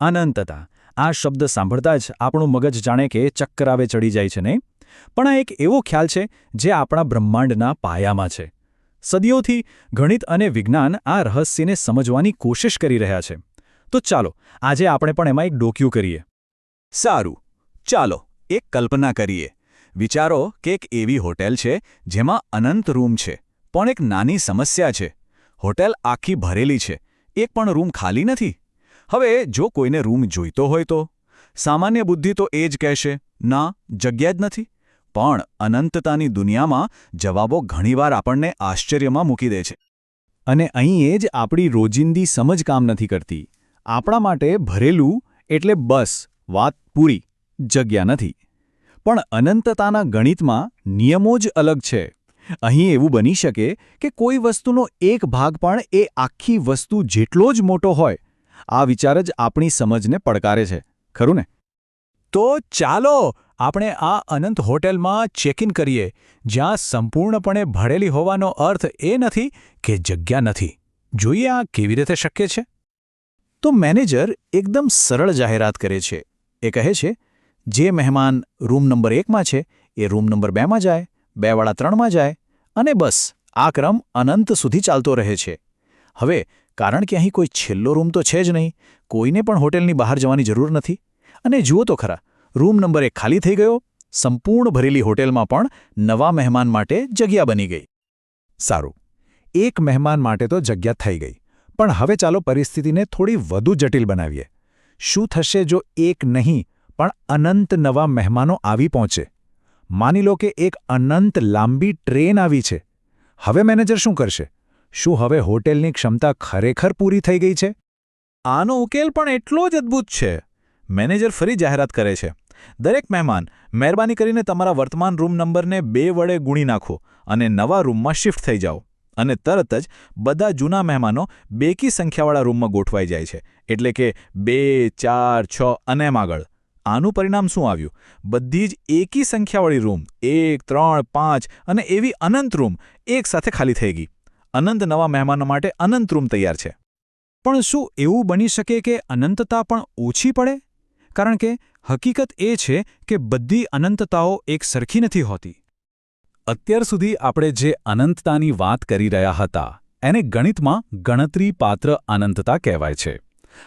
અનંતતા. આ શબ્દ સાંભળતા જ આપણું મગજ જાણે કે ચક્કરાવે ચડી જાય છે, નહીં? પણ આ એક એવો ખ્યાલ છે, જે આપણા બ્રહ્માંડના પાયામાં છે. સદીઓથી ગણિત અને વિજ્ઞાન આ રહસ્યને સમજવાની કોશિશ કરી રહ્યા છે. તો ચાલો, આજે આપણે પણ એમાં એક ડોક્યુ કરીએ. સારું. ચાલો, એક કલ્પના કરીએ. વિચારો કે એક એવી હોટેલ છે, જેમાં અનંત રૂમ છે, પણ એક નાની સમસ્યા છે. હોટેલ આખી ભરેલી છે. એક પણ રૂમ ખાલી નથી? હવે જો કોઈને રૂમ જોઈતો હોય તો? સામાન્ય બુદ્ધિ તો એ જ કહેશે, ના, જગ્યા જ નથી. પણ અનંતતાની દુનિયામાં જવાબો ઘણીવાર આપણને આશ્ચર્યમાં મૂકી દે છે. અને અહીં એ જ આપણી રોજિંદી સમજ કામ નથી કરતી. આપણા માટે ભરેલું એટલે બસ, વાત પૂરી, જગ્યા નથી. પણ અનંતતાના ગણિતમાં નિયમો જ અલગ છે. અહીં એવું બની શકે કે કોઈ વસ્તુનો એક ભાગ પણ એ આખી વસ્તુ જેટલો જ મોટો હોય આ વિચાર જ આપણી સમજને પડકારે છે. ખરું ને? તો ચાલો આપણે આ અનંત હોટેલમાં ચેક ઇન કરીએ, જ્યાં સંપૂર્ણપણે ભરેલી હોવાનો અર્થ એ નથી કે જગ્યા નથી. જોઈએ આ કેવી રીતે શક્ય છે? તો મેનેજર એકદમ સરળ જાહેરાત કરે છે. એ કહે છે, જે મહેમાન રૂમ નંબર એકમાં છે, એ રૂમ નંબર બેમાં જાય, બેવાળા ત્રણમાં જાય, અને બસ, આ ક્રમ અનંત સુધી ચાલતો રહે છે. હવે કારણ કે અહીં કોઈ છેલ્લો રૂમ તો છે જ નહીં. કોઈને પણ હોટેલની બહાર જવાની જરૂર નથી. અને જુઓ તો ખરા, રૂમ નંબર એક ખાલી થઈ ગયો, સંપૂર્ણ ભરેલી હોટેલમાં પણ નવા મહેમાન માટે જગ્યા બની ગઈ. સારું, એક મહેમાન માટે તો જગ્યા થઈ ગઈ. પણ હવે ચાલો પરિસ્થિતિને થોડી વધુ જટિલ બનાવીએ. શું થશે જો એક નહીં, પણ અનંત નવા મહેમાનો આવી પહોંચે? માની લો કે એક અનંત લાંબી ટ્રેન આવી છે. હવે મેનેજર શું કરશે? શું હવે હોટેલની ક્ષમતા ખરેખર પૂરી થઈ ગઈ છે? આનો ઉકેલ પણ એટલો જ અદ્ભુત છે. મેનેજર ફરી જાહેરાત કરે છે. દરેક મહેમાન, મહેરબાની કરીને તમારા વર્તમાન રૂમ નંબરને બે વડે ગુણી નાખો અને નવા રૂમમાં શિફ્ટ થઈ જાઓ. અને તરત જ બધા જૂના મહેમાનો બેકી સંખ્યાવાળા રૂમમાં ગોઠવાઈ જાય છે. એટલે કે બે, ચાર, છ અને એમ આગળ. આનું પરિણામ શું આવ્યું? બધી જ એકી સંખ્યાવાળી રૂમ, એક, ત્રણ, પાંચ અને એવી અનંત રૂમ એક સાથે ખાલી થઈ ગઈ. અનંત નવા મહેમાનો માટે અનંત રૂમ તૈયાર છે. પણ શું એવું બની શકે કે અનંતતા પણ ઓછી પડે? કારણ કે હકીકત એ છે કે બધી અનંતતાઓ એક સરખી નથી હોતી. અત્યાર સુધી આપણે જે અનંતતાની વાત કરી રહ્યા હતા, એને ગણિતમાં ગણતરી પાત્ર અનંતતા કહેવાય છે.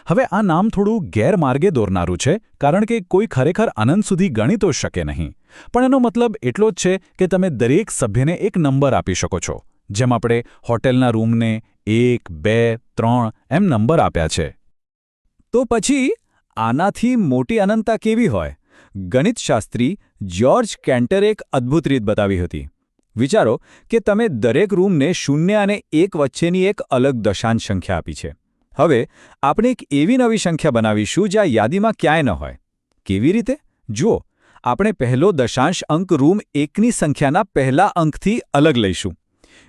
હવે આ નામ થોડું ગેરમાર્ગે દોરનારું છે, કારણ કે કોઈ ખરેખર અનંત સુધી ગણી તો શકે નહીં. પણ એનો મતલબ એટલો જ છે કે તમે દરેક સભ્યને એક નંબર આપી શકો છો. જેમ આપણે હોટેલના રૂમને એક, બે, ત્રણ એમ નંબર આપ્યા છે. તો પછી આનાથી મોટી અનંતતા કેવી હોય? ગણિતશાસ્ત્રી જ્યોર્જ કેન્ટરે એક અદ્ભુત રીત બતાવી હતી. વિચારો કે તમે દરેક રૂમને શૂન્ય અને એક વચ્ચેની એક અલગ દશાંશ સંખ્યા આપી છે. હવે આપણે એક એવી નવી સંખ્યા બનાવીશું જ્યાં યાદીમાં ક્યાંય ન હોય. કેવી રીતે? જુઓ, આપણે પહેલો દશાંશ અંક રૂમ એકની સંખ્યાના પહેલા અંકથી અલગ લઈશું.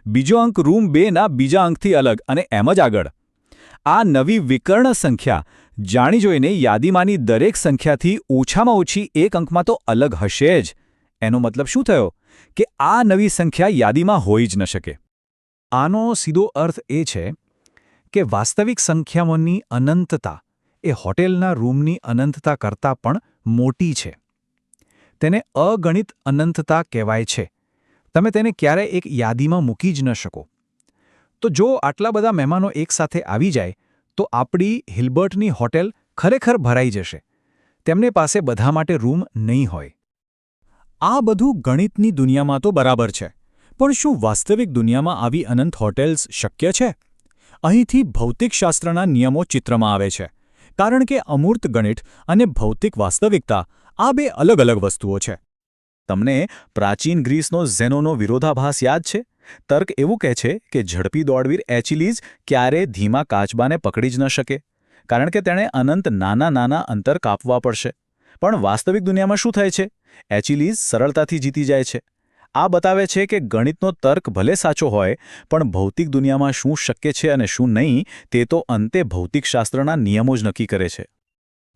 બીજો અંક રૂમ બેના બીજા અંકથી અલગ અને એમ જ આગળ. આ નવી વિકર્ણ સંખ્યા જાણી જોઈને યાદીમાંની દરેક સંખ્યાથી ઓછામાં ઓછી એક અંકમાં તો અલગ હશે જ. એનો મતલબ શું થયો? કે આ નવી સંખ્યા યાદીમાં હોઈ જ ન શકે. આનો સીધો અર્થ એ છે કે વાસ્તવિક સંખ્યાઓની અનંતતા એ હોટેલના રૂમની અનંતતા કરતાં પણ મોટી છે. તેને અગણિત અનંતતા કહેવાય છે. તમે તેને ક્યારે એક યાદીમાં મૂકી જ ન શકો. તો જો આટલા બધા મહેમાનો એકસાથે આવી જાય, તો આપણી હિલ્બર્ટની હોટેલ ખરેખર ભરાઈ જશે. તેમને પાસે બધા માટે રૂમ નહીં હોય. આ બધું ગણિતની દુનિયામાં તો બરાબર છે, પણ શું વાસ્તવિક દુનિયામાં આવી અનંત હોટેલ્સ શક્ય છે? અહીંથી ભૌતિકશાસ્ત્રના નિયમો ચિત્રમાં આવે છે, કારણ કે અમૂર્ત ગણિત અને ભૌતિક વાસ્તવિકતા આ બે અલગ અલગ વસ્તુઓ છે. તમને પ્રાચીન ગ્રીસનો ઝેનોનો વિરોધાભાસ યાદ છે? તર્ક એવું કહે છે કે ઝડપી દોડવીર એચિલીઝ ક્યારે ધીમા કાચબાને પકડી જ ન શકે, કારણ કે તેણે અનંત નાના નાના અંતર કાપવા પડશે. પણ વાસ્તવિક દુનિયામાં શું થાય છે? એચિલીઝ સરળતાથી જીતી જાય છે. આ બતાવે છે કે ગણિતનો તર્ક ભલે સાચો હોય, પણ ભૌતિક દુનિયામાં શું શક્ય છે અને શું નહીં, તે તો અંતે ભૌતિકશાસ્ત્રના નિયમો જ નક્કી કરે છે.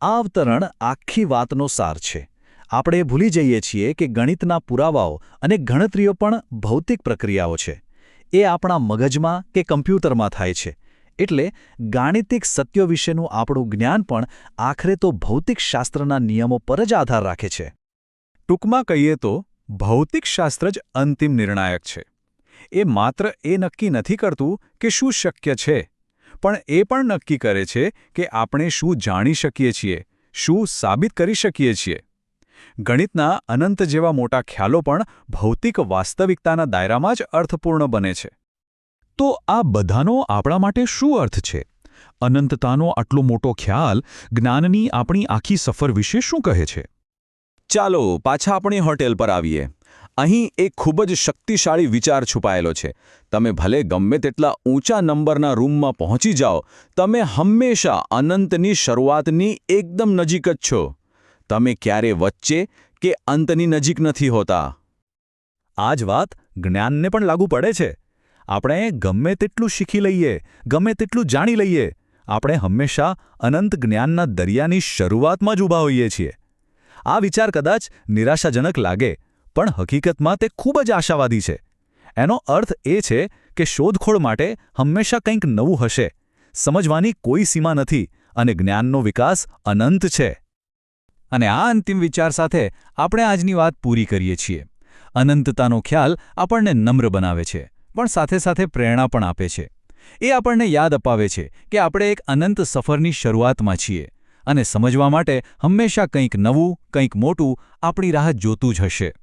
આ અવતરણ આખી વાતનો સાર છે. આપણે ભૂલી જઈએ છીએ કે ગણિતના પુરાવાઓ અને ગણતરીઓ પણ ભૌતિક પ્રક્રિયાઓ છે. એ આપણા મગજમાં કે કમ્પ્યુટરમાં થાય છે. એટલે ગાણિતિક સત્યો વિશેનું આપણું જ્ઞાન પણ આખરે તો ભૌતિકશાસ્ત્રના નિયમો પર જ આધાર રાખે છે. ટૂંકમાં કહીએ તો ભૌતિકશાસ્ત્ર જ અંતિમ નિર્ણાયક છે. એ માત્ર એ નક્કી નથી કરતું કે શું શક્ય છે. પણ એ પણ નક્કી કરે છે કે આપણે શું જાણી શકીએ છીએ, શું સાબિત કરી શકીએ છીએ. ગણિતના અનંત જેવા મોટા ખ્યાલો પણ ભૌતિક વાસ્તવિકતાના દાયરામાં જ અર્થપૂર્ણ બને છે. તો આ બધાનો આપણા માટે શું અર્થ છે? અનંતતાનો આટલો મોટો ખ્યાલ જ્ઞાનની આપણી આખી સફર વિશે શું કહે છે? ચાલો પાછા આપણી હોટેલ પર આવીએ. અહીં એક ખૂબ જ શક્તિશાળી વિચાર છુપાયેલો છે. તમે ભલે ગમે તેટલા ઊંચા નંબરના રૂમમાં પહોંચી જાઓ, તમે હંમેશા અનંતની શરૂઆતની એકદમ નજીક જ છો. તમે ક્યારે વચ્ચે કે અંતની નજીક નથી હોતા? આ જ વાત જ્ઞાનને પણ લાગુ પડે છે. આપણે ગમે તેટલું શીખી લઈએ, ગમે તેટલું જાણી લઈએ, આપણે હંમેશા અનંત જ્ઞાનના દરિયાની શરૂઆતમાં જ ઊભા હોઈએ છીએ. આ વિચાર કદાચ નિરાશાજનક લાગે, પણ હકીકતમાં તે ખૂબ જ આશાવાદી છે. એનો અર્થ એ છે કે શોધખોળ માટે હંમેશા કંઈક નવું હશે. સમજવાની કોઈ સીમા નથી અને જ્ઞાનનો વિકાસ અનંત છે. અને આ અંતિમ વિચાર સાથે આપણે આજની વાત પૂરી કરીએ છીએ. અનંતતાનો ખ્યાલ આપણને નમ્ર બનાવે છે, પણ સાથે સાથે પ્રેરણા પણ આપે છે. એ આપણને યાદ અપાવે છે કે આપણે એક અનંત સફરની શરૂઆતમાં છીએ અને સમજવા માટે હંમેશા કંઈક નવું, કંઈક મોટું આપણી રાહ જોતું જ હશે.